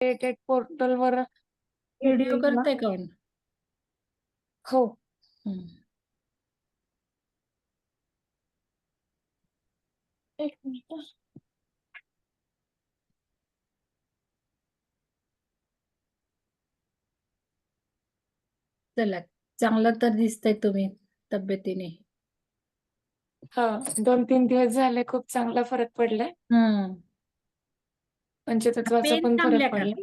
Created पोर्टलवर video? करते का? हो. एक मिनिट चला चांगलं तर दिसतंय तुम्ही तब्येतीने हा दोन तीन दिवस झाले खूप चांगला फरक पडलाय हम्म पंचतत्वाचा पेन पण थांबल्या फरक का? पडला.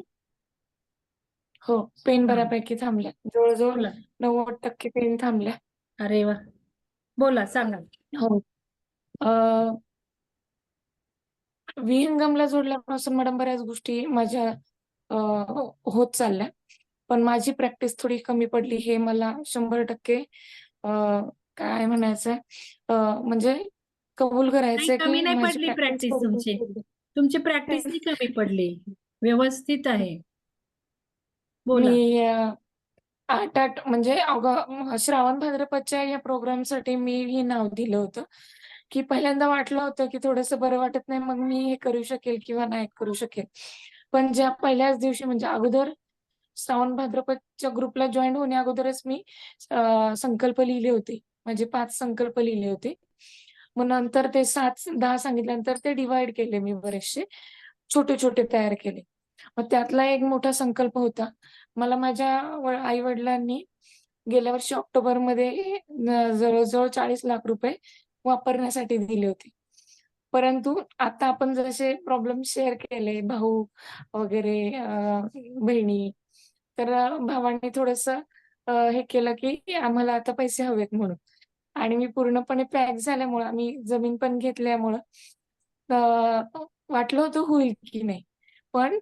हो पेन हा. बऱ्यापैकी थांबल्या. जवळजवळ बोला. नव्वद टक्के पेन थांबल्या. अरे वा. बोला सांगा. हो. अ विहंगमला जोडल्यापासून मॅडम बऱ्याच गोष्टी माझ्या अ, होत चालल्या. पण माझी प्रॅक्टिस थोडी कमी पडली हे मला शंभर टक्के अ, काय म्हणायचंय? अ, म्हणजे कबूल नाही करायचंय कमी की नाही माझी पडली प्रॅक्टिस प्रॅक्टिस तुमची. तुमची प्रॅक्टिस नाही कमी पडली. व्यवस्थित आहे. बोला. मी अ, आठ आठ म्हणजे अगं श्रावण भाद्रपदच्या या प्रोग्रामसाठी मी हे नाव दिलं होतं. की पहिल्यांदा वाटलं होतं की थोडंसं बरं वाटत नाही मग मी हे करू शकेल किंवा नाही करू शकेल. पण ज्या पहिल्याच दिवशी म्हणजे अगोदर श्रावण भाद्रपदच्या ग्रुपला जॉईन होण्या अगोदरच मी अ, संकल्प लिहिले होते. म्हणजे पाच संकल्प लिहिले होते. मग नंतर ते सात दहा सांगितल्यानंतर ते डिवाइड केले मी बरेचसे. छोटे छोटे तयार केले. मग त्यातला एक मोठा संकल्प होता. मला माझ्या आई वडिलांनी गेल्या वर्षी ऑक्टोबरमध्ये मध्ये जवळजवळ चाळीस लाख रुपये वापरण्यासाठी दिले होते. परंतु आता आपण जसे प्रॉब्लेम शेअर केले भाऊ वगैरे बहिणी तर भावांनी थोडस हे केलं की आम्हाला आता पैसे हवेत म्हणून. आणि मी पूर्णपणे पॅक झाल्यामुळं आम्ही जमीन पण घेतल्यामुळं वाटलं होतं होईल की नाही. पण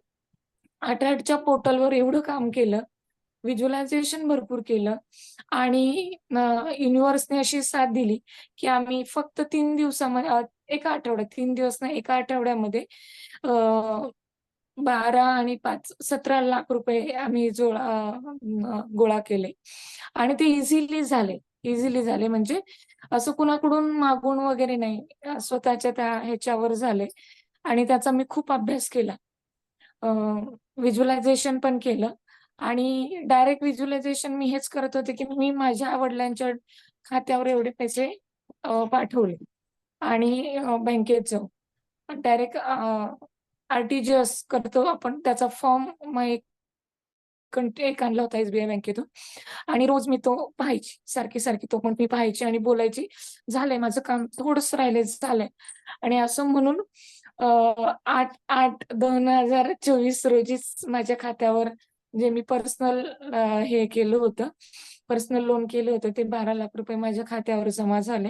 आठ आठच्या पोर्टलवर एवढं काम केलं व्हिज्युअलायझेशन भरपूर केलं आणि युनिव्हर्सने अशी साथ दिली की आम्ही फक्त तीन दिवसामध्ये एका आठवड्यात तीन दिवस ना एका आठवड्यामध्ये बारा आणि पाच सतरा लाख रुपये आम्ही जोळा गोळा केले. आणि ते इझिली झाले. इझिली झाले. म्हणजे असं कुणाकडून मागून वगैरे नाही. स्वतःच्या त्या ह्याच्यावर झाले. आणि त्याचा मी खूप अभ्यास केला. व्हिज्युअलायझेशन पण केलं. आणि डायरेक्ट व्हिज्युलायझेशन मी हेच करत होते की मी माझ्या वडिलांच्या खात्यावर एवढे पैसे पाठवले. आणि बँकेत जाऊ डायरेक्ट आरटीजीएस करतो आपण. त्याचा फॉर्म मग एक कंट- आणला होता एसबीआय बँकेतून. आणि रोज मी तो पाहायची सारखी सारखी तो पण मी पाहायची आणि बोलायची झालंय माझं काम थोडस राहिलंय झालंय. आणि असं म्हणून आठ आठ दोन हजार चोवीस रोजीच माझ्या खात्यावर जे मी पर्सनल हे केलं होतं पर्सनल लोन केलं होतं ते बारा लाख रुपये माझ्या खात्यावर जमा झाले.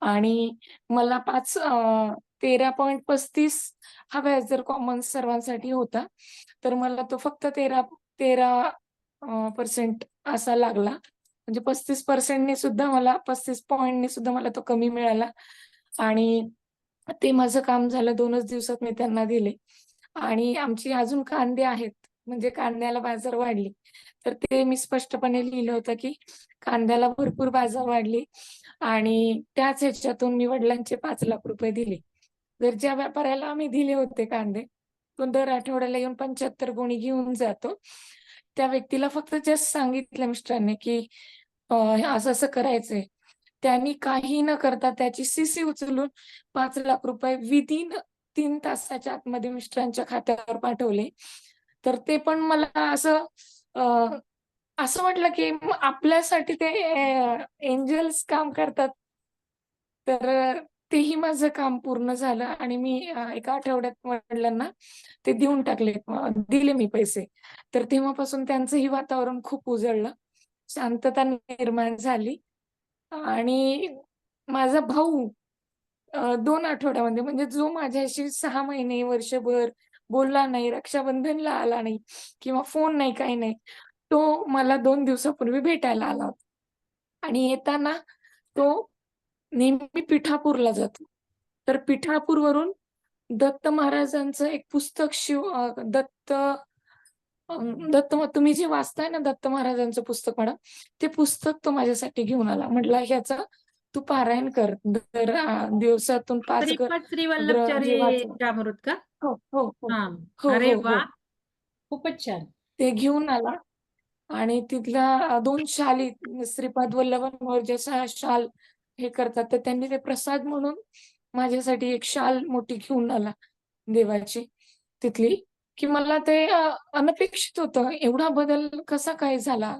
आणि मला पाच तेरा पॉईंट पस्तीस हा व्याजदर कॉमन सर्वांसाठी होता तर मला तो फक्त तेरा तेरा पर्सेंट असा लागला. म्हणजे पस्तीस पर्सेंटने सुद्धा मला पस्तीस पॉईंटने सुद्धा मला तो कमी मिळाला. आणि ते माझं काम झालं दोनच दिवसात मी त्यांना दिले. आणि आमची अजून कांदे आहेत म्हणजे कांद्याला बाजार वाढली. तर ते मी स्पष्टपणे लिहिलं होतं की कांद्याला भरपूर बाजार वाढली आणि त्याच ह्याच्यातून मी वडिलांचे पाच लाख रुपये दिले. जर ज्या व्यापाऱ्याला आम्ही दिले होते कांदे तो दर आठवड्याला येऊन पंच्याहत्तर गोणी घेऊन जातो. त्या व्यक्तीला फक्त जस्ट सांगितलं मिस्टरांनी की असं असं करायचंय. त्यांनी काही न करता त्याची सीसी उचलून पाच लाख रुपये विदिन तीन तासाच्या आतमध्ये मिस्टरांच्या खात्यावर पाठवले. तर ते पण मला असं असं वाटलं की आपल्यासाठी ते एंजल्स काम करतात. तर तेही माझं काम पूर्ण झालं आणि मी एका आठवड्यात वडिलांना ते देऊन टाकले दिले मी पैसे. तर तेव्हापासून त्यांचंही वातावरण खूप उजळलं. शांतता निर्माण झाली. आणि माझा भाऊ दोन आठवड्यामध्ये म्हणजे जो माझ्याशी सहा महिने वर्षभर बोलला नाही रक्षाबंधनला आला नाही किंवा फोन नाही काही नाही तो मला दोन दिवसापूर्वी भेटायला आला होता. आणि येताना तो नेहमी पिठापूरला जातो. तर पिठापूरवरून दत्त महाराजांचं एक पुस्तक शिव दत्त दत्त तुम्ही जे वाचताय ना दत्त महाराजांचं पुस्तक मॅडम ते पुस्तक तो माझ्यासाठी घेऊन आला. म्हटला ह्याचं तू पारायण कर. दर दिवसातून पाच का? हो हो हो. हा. हो खूपच छान. ते घेऊन आला. आणि तिथल्या अ, दोन शाली श्रीपाद वल्लभांवर जसा शाल हे करतात. तर त्यांनी ते प्रसाद म्हणून माझ्यासाठी एक शाल मोठी घेऊन आला देवाची तिथली की मला ते अनपेक्षित होतं. एवढा बदल कसा काय झाला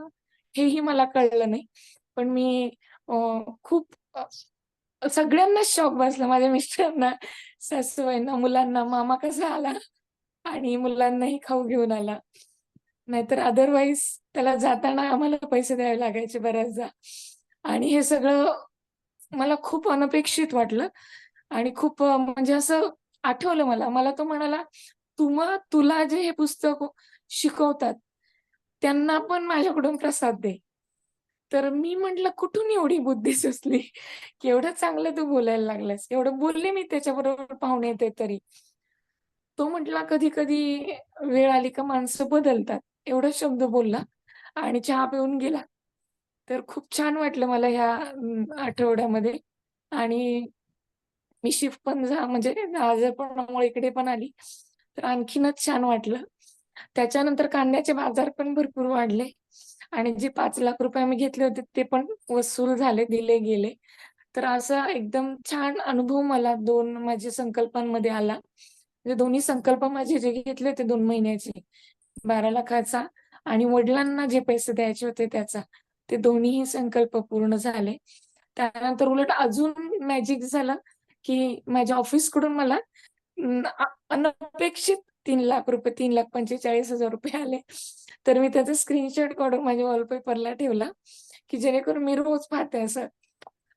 हेही मला कळलं नाही. पण मी खूप सगळ्यांनाच शॉक बसला. माझ्या मिस्टरांना सासूबाईंना मुलांना मामा कसा आला आणि मुलांनाही खाऊ घेऊन आला. नाहीतर अदरवाईज त्याला जाताना आम्हाला पैसे द्यावे लागायचे बऱ्याचदा. आणि हे सगळं मला खूप अनपेक्षित वाटलं. आणि खूप म्हणजे असं आठवलं मला. मला तो म्हणाला तुम्हा तुला जे हे पुस्तक शिकवतात त्यांना पण माझ्याकडून प्रसाद दे. तर मी म्हंटल कुठून एवढी बुद्धी सुचली? की एवढं चांगलं तू बोलायला लागलास? एवढं बोलले मी त्याच्याबरोबर पाहुणे येते तरी. तो म्हटला कधी कधी वेळ आली का माणसं बदलतात. एवढा शब्द बोलला आणि चहा पिऊन गेला. तर खूप छान वाटलं मला ह्या अं, आठवड्यामध्ये. आणि मी शिफ्ट पण जा म्हणजे आजारपणामुळे इकडे पण आली. तर आणखीनच छान वाटलं. त्याच्यानंतर कांद्याचे बाजार पण भरपूर वाढले. आणि जे पाच लाख रुपये मी घेतले होते ते पण वसूल झाले दिले गेले. तर असा एकदम छान अनुभव मला दोन माझ्या संकल्पांमध्ये आला. म्हणजे दोन्ही संकल्प माझे जे घेतले होते दोन महिन्याचे बारा लाखाचा आणि वडिलांना जे पैसे द्यायचे होते त्याचा. ते दोन्हीही संकल्प पूर्ण झाले. त्यानंतर उलट अजून मॅजिक झालं की माझ्या ऑफिसकडून मला अनपेक्षित तीन लाख रुपये तीन लाख पंचेचाळीस हजार रुपये आले. तर मी त्याचा स्क्रीनशॉट काढून माझ्या वॉलपेपरला ठेवला की जेणेकरून मी रोज पाहते असं.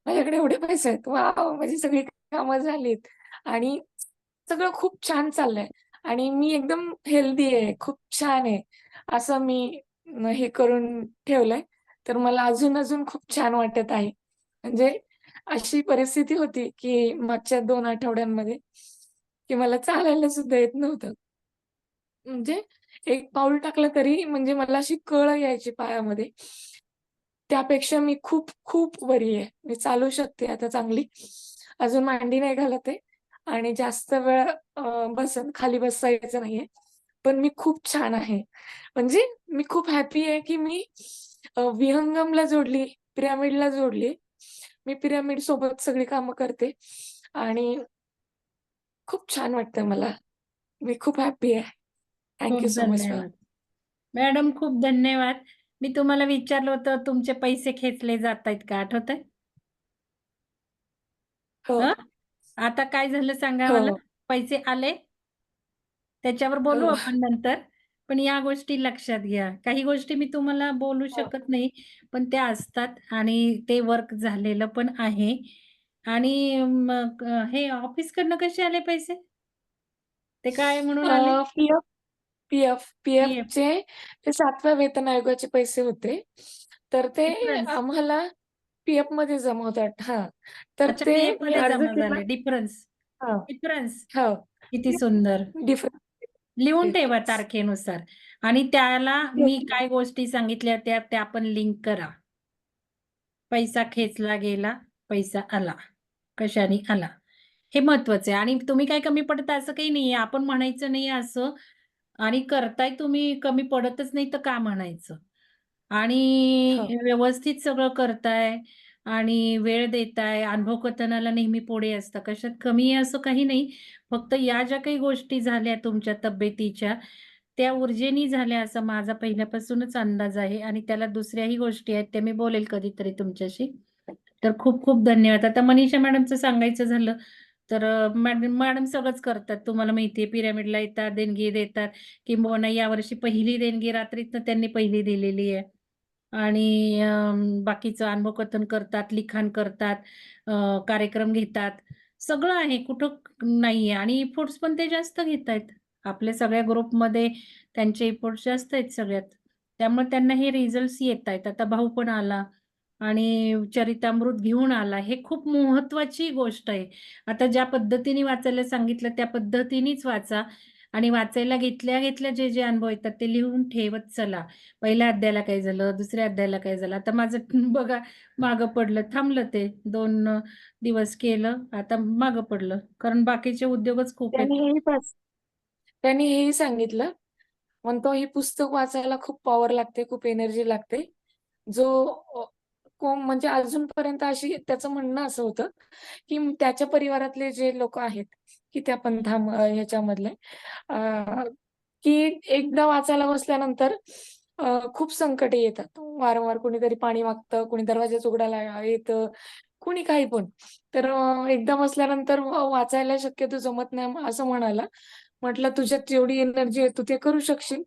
माझ्याकडे एवढे पैसे आहेत. वा माझी सगळी कामं झालीत. आणि सगळं खूप छान चाललंय. आणि मी एकदम हेल्दी आहे. खूप छान आहे. असं मी हे करून ठेवलंय. तर मला अजून अजून खूप छान वाटत आहे. म्हणजे अशी परिस्थिती होती की मागच्या दोन आठवड्यांमध्ये की मला चालायला सुद्धा येत नव्हतं. म्हणजे एक पाऊल टाकलं तरी म्हणजे मला अशी कळ यायची पायामध्ये. त्यापेक्षा मी खूप खूप बरी आहे. मी चालू शकते आता चांगली. अजून मांडी नाही घालत आहे. आणि जास्त वेळ बसन खाली बसायचं नाहीये. पण मी खूप छान आहे. म्हणजे मी खूप हॅपी आहे की मी विहंगमला जोडली पिरामिडला जोडली. मी पिरामिड सोबत सगळी कामं करते आणि खूप छान वाटतं मला. मी खूप हॅपी आहे. थँक्यू सो मच मॅडम खूप धन्यवाद. मी तुम्हाला विचारलं होतं तुमचे पैसे खेचले जात आहेत का? आठवत हो. आता काय झालं सांगा हो. मला पैसे आले. त्याच्यावर बोलू हो. आपण नंतर. पण या गोष्टी लक्षात घ्या. काही गोष्टी मी तुम्हाला बोलू हो. शकत नाही पण त्या असतात आणि ते वर्क झालेलं पण आहे. आणि मग अ, हे ऑफिस कडनं कसे आले पैसे? ते काय म्हणून आले? PF PF PF PF. चे ते सातव्या वेतन आयोगाचे पैसे होते. तर ते. आम्हाला पीएफमध्ये जमा होतात हा. तर अच्छा ते PF मी मध्ये अर्ज जमा केला. झाले. डिफरन्स हा. डिफरन्स हो. किती सुंदर. डिफरंट लिहून ठेवा. तारखेनुसार. आणि त्याला मी काय गोष्टी सांगितल्या त्या त्या पण लिंक करा. पैसा खेचला गेला पैसा आला. कशाने आला? हे महत्वाचं आहे. आणि तुम्ही काय कमी पडता असं काही नाहीये. आपण म्हणायचं नाही असं. आणि करताय तुम्ही कमी पडतच नाही तर का म्हणायचं? आणि हो. व्यवस्थित सगळं करताय. आणि वेळ देताय अनुभव कथनाला नेहमी पुढे असतं. कशात कमी आहे असं काही नाही. फक्त या ज्या काही गोष्टी झाल्या तुमच्या तब्येतीच्या त्या ऊर्जेनी झाल्या असा माझा पहिल्यापासूनच अंदाज आहे आणि त्याला दुसऱ्याही गोष्टी आहेत त्या मी बोलेल कधीतरी तुमच्याशी. तर खूप खूप धन्यवाद. आता मनीषा मॅडमचं सांगायचं झालं तर मॅडम मॅडम सगळंच करतात. तुम्हाला माहितीये पिरामिडला येतात देणगी देतात किंबहुना यावर्षी पहिली देणगी रात्रीतनं त्यांनी पहिली दिलेली आहे. आणि बाकीचं बाकीचं अनुभवकथन करतात लिखाण करतात कार्यक्रम घेतात. सगळं आहे कुठं नाहीये. आणि इफोर्ट्स पण ते जास्त घेत आहेत. आपल्या सगळ्या ग्रुपमध्ये त्यांचे इफोर्ट्स जास्त आहेत सगळ्यात. त्यामुळे त्यांना हे रिझल्ट येत आहेत. आता भाऊ पण आला आणि चरितामृत घेऊन आला. हे खूप महत्वाची गोष्ट आहे. आता ज्या पद्धतीने वाचायला सांगितलं त्या पद्धतीनेच वाचा. आणि वाचायला घेतल्या घेतल्या जे जे अनुभव येतात ते लिहून ठेवत चला. पहिल्या अध्यायाला काय झालं? दुसऱ्या अध्यायाला काय झालं? आता माझं बघा मागं पडलं. थांबलं ते. दोन दिवस केलं. आता मागं पडलं. कारण बाकीचे उद्योगच खूप आहेत. त्यांनी हेही सांगितलं. म्हणतो हे पुस्तक वाचायला खूप पॉवर लागते, खूप एनर्जी लागते. जो कोण म्हणजे अजूनपर्यंत अशी त्याचं म्हणणं असं होतं, की त्याच्या परिवारातले जे लोक आहेत, की त्या पंथा ह्याच्यामधले की एकदा वाचायला बसल्यानंतर खूप संकटे येतात. वारंवार कोणीतरी पाणी मागतं, कोणी दरवाजाच उघडायला येतं, कुणी काही पण. तर एकदा बसल्यानंतर वाचायला शक्यतो जमत नाही असं म्हणाला. म्हटलं, "तुझ्यात जेवढी एनर्जी आहे, तू ते करू शकशील,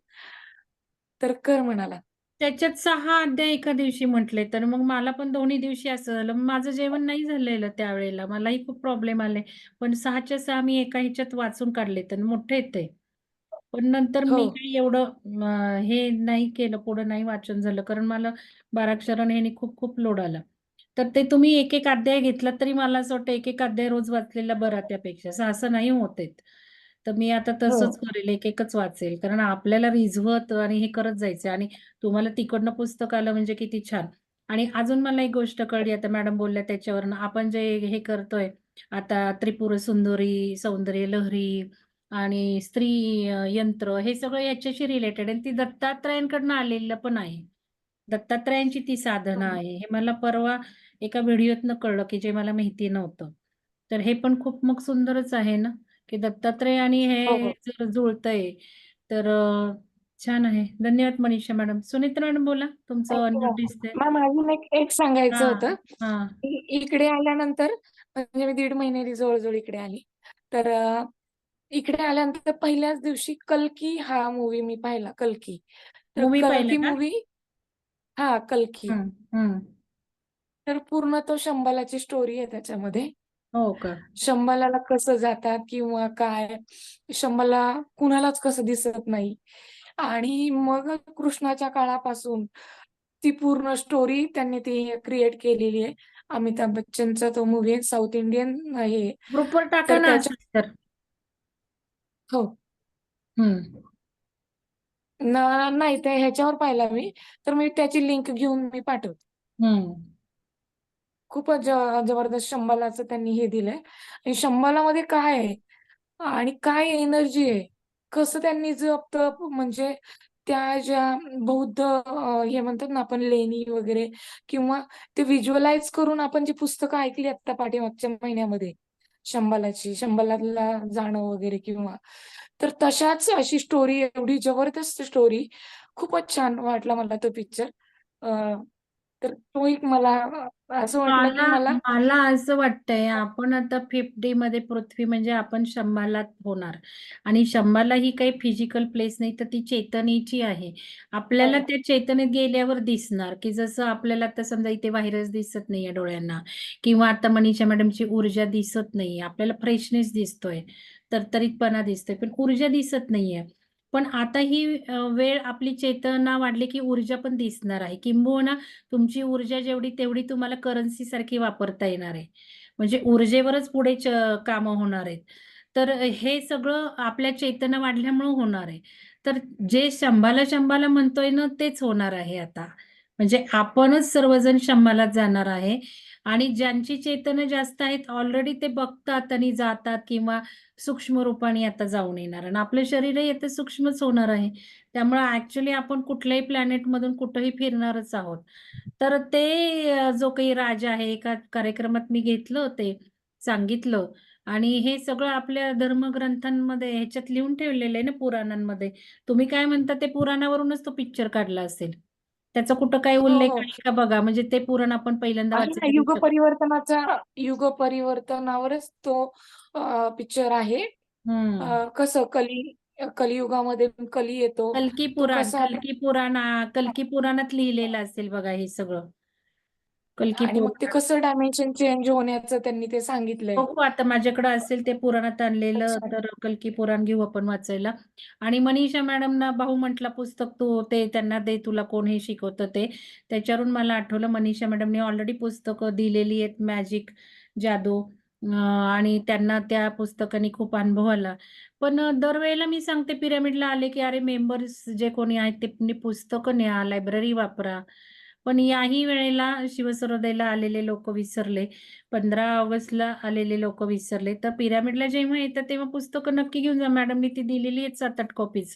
तर कर" म्हणाला. त्याच्यात 6 अध्याय एका दिवशी म्हटले, तर मग मला पण दोन्ही दिवशी असं झालं. मग माझं जेवण नाही झालेलं त्यावेळेला. मलाही खूप प्रॉब्लेम आले. पण 6च्या 6 मी एका ह्याच्यात वाचून काढले. तर मोठे आहेत ते. पण नंतर हो. मी काही एवढं अ, हे नाही केलं, पुढं नाही वाचन झालं. कारण मला बाराक्षर ह्यानी खूप खूप लोड आला. तर ते तुम्ही एक-एक अध्याय घेतलात तरी मला असं वाटतं एक-एक अध्याय रोज वाचलेला बरा त्यापेक्षा. असं असं नाही होत आहेत. तर मी आता हो. तसंच करेल, एक-एकच वाचेल. कारण आपल्याला रिझवत आणि हे करत जायचं आणि तुम्हाला तिकडनं पुस्तक आलं म्हणजे किती छान. आणि अजून मला एक गोष्ट कळली आता मॅडम बोलल्या त्याच्यावरनं. आपण जे हे करतोय आता त्रिपुर सुंदरी, सौंदर्य लहरी आणि स्त्री अ, यंत्र हे सगळं याच्याशी रिलेटेड आणि ती दत्तात्रयांकडनं आलेलं पण आहे. दत्तात्रयांची ती साधना हं. आहे. हे मला परवा एका व्हिडिओतनं कळलं, की जे मला माहिती नव्हतं. तर हे पण खूप मग सुंदरच आहे ना, की दत्तात्रय आणि हो, हे हो. जर जुळतंय तर अ, छान आहे. धन्यवाद मनीषा मॅडम. सुनित्रा मॅडम बोला. तुमचं अनम्यूट. दिसतंय. मॅम अजून एक एक सांगायचं हां, होतं, हां. की इकडे आल्यानंतर म्हणजे मी दीड महिन्यानी जवळ-जवळ इकडे आली. तर अ, इकडे आल्यानंतर पहिल्याच दिवशी कल्की हा मूव्ही मी पाहिला, कल्की. तर मूव्ही पाहिला कल्की का? मूव्ही हां, कल्की. हं, हं. तर पूर्ण तो शंबालाची स्टोरी आहे त्याच्यामध्ये. हो का? शंबालाला कसं जातात किंवा काय, शंबाला कुणालाच कसं दिसत नाही. आणि मग कृष्णाच्या काळापासून ती पूर्ण स्टोरी त्यांनी ती क्रिएट केलेली आहे. अमिताभ बच्चनचा तो मूव्ही आहे, साउथ इंडियन हे. ग्रुपवर टाका तर ना त्याच्या असेल तर. हो. ना नाही ते ह्याच्यावर पाहिला मी, तर मी त्याची लिंक घेऊन मी पाठवते. खूपच जबरदस्त शंबालाचं त्यांनी हे दिलंय. आणि शंबालामध्ये काय आहे? आणि काय एनर्जी आहे, कसं त्यांनी जप्त म्हणजे त्या ज्या बौद्ध हे म्हणतात ना आपण लेणी वगैरे किंवा ते व्हिज्युअलाइज करून आपण जी पुस्तकं ऐकली आता पाठीमागच्या महिन्यामध्ये, शंबालाची, शंबालाला जाणं वगैरे किंवा. तर तशाच अशी स्टोरी एवढी जबरदस्त स्टोरी, खूपच छान वाटला मला तो पिक्चर. तर तो एक मला असं वाटलं की मला मला मला असं वाटतंय आपण आता 5th मध्ये पृथ्वी म्हणजे आपण शंभाला होणार आणि शंभाला ही काही फिजिकल प्लेस नाही तर ती चेतनेची आहे. आपल्याला हो, त्या चेतनेत गेल्यावर दिसणार, की जसं आपल्याला आता समजा इथे व्हायरस दिसत नाहीये डोळ्यांना किंवा आता मनीषा मॅडमची ऊर्जा दिसत नाहीये. आपल्याला फ्रेशनेस दिसतोय, तरतरीतपणा दिसतोय, पण ऊर्जा दिसत नाहीये. पण आता ही वेळ आपली चेतना वाढली, की ऊर्जा पण दिसणार आहे. किंबहुना तुमची ऊर्जा जेवढी तेवढी तुम्हाला करन्सी सारखी वापरता येणार आहे. म्हणजे ऊर्जेवरच पुढे काम कामं होणार आहेत. तर हे सगळं आपल्या चेतना वाढल्यामुळे होणार आहे. तर जे शंभाला शंभाला म्हणतोय ना तेच होणार आहे आता. म्हणजे आपणच सर्वजण शंभालाच जाणार आहे आणि ज्यांची चेतना जास्त आहेत ऑलरेडी ते बघतात आणि जातात किंवा सूक्ष्म रूपाने आता जाऊन येणार आणि आपलं शरीरही आता सूक्ष्मच होणार आहे. त्यामुळे ऍक्च्युली आपण कुठल्याही प्लॅनेटमधून कुठंही फिरणारच आहोत. तर ते जो काही राजा आहे, एका कार्यक्रमात मी घेतलं ते, सांगितलं आणि हे सगळं आपल्या धर्मग्रंथांमध्ये ह्याच्यात लिहून ठेवलेलं आहे ना पुराणांमध्ये. तुम्ही काय म्हणता ते पुराणावरूनच तो पिक्चर काढला असेल. त्याचा कुठं काही हो, उल्लेख हो. आहे का बघा. म्हणजे ते पुराण आपण पहिल्यांदा आहे ना वाचायला युग शकतो. परिवर्तनाचा युग परिवर्तनावरच तो पिक्चर आहे. हं. अ, कसं कली कलियुगामध्ये कली येतो. कल्की तो पुराण, कसा कल्की पुराणा कल्की पुराणात लिहिलेलं असेल बघा हे सगळं. कल्की आणि मग ते. कसं डायमेन्शन चेंज होण्याचं त्यांनी ते सांगितलंय. बघू आता माझ्याकडे असेल ते पुराणात आणलेलं अच्छा. तर कल्की पुराण घेऊ आपण वाचायला. आणि मनीषा मॅडमना भाऊ म्हटला पुस्तक तू ते त्यांना दे तुला कोण हे शिकवतं ते. त्याच्यावरून मला आठवलं मनीषा मॅडमने ऑलरेडी पुस्तकं दिलेली आहेत मॅजिक, जादू अ, आणि त्यांना त्या पुस्तकाने खूप अनुभव आला. पण अ, दरवेळेला मी सांगते पिरामिडला आले की अरे मेंबर्स जे कोणी आहेत ते पुस्तकं न्या, लायब्ररी वापरा. पण याही वेळेला शिवसरोदयला आलेले लोक विसरले. 15 ऑगस्टला आलेले लोक विसरले. तर पिरामिडला जेव्हा येतात तेव्हा पुस्तकं नक्की घेऊन जा. मॅडमनी ती दिलेली आहेत 7-8 कॉपीज.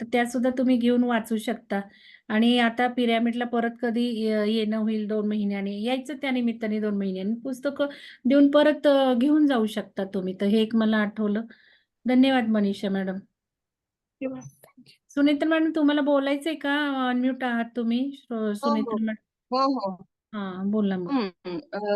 तर त्या सुद्धा तुम्ही घेऊन वाचू शकता आणि आता पिरॅमिडला परत कधी येणं होईल दोन महिन्याने, यायचं त्या निमित्ताने दोन महिन्याने पुस्तकं देऊन परत घेऊन जाऊ शकता तुम्ही. तर हे एक मला आठवलं. धन्यवाद मनीषा मॅडम. सुनेत्रा मॅडम तुम्हाला बोलायचंय का? अनम्यूट आहात तुम्ही. सु हो, हो. सुनेत्रा मॅडम. हो, हो. हां, बोला मग. अ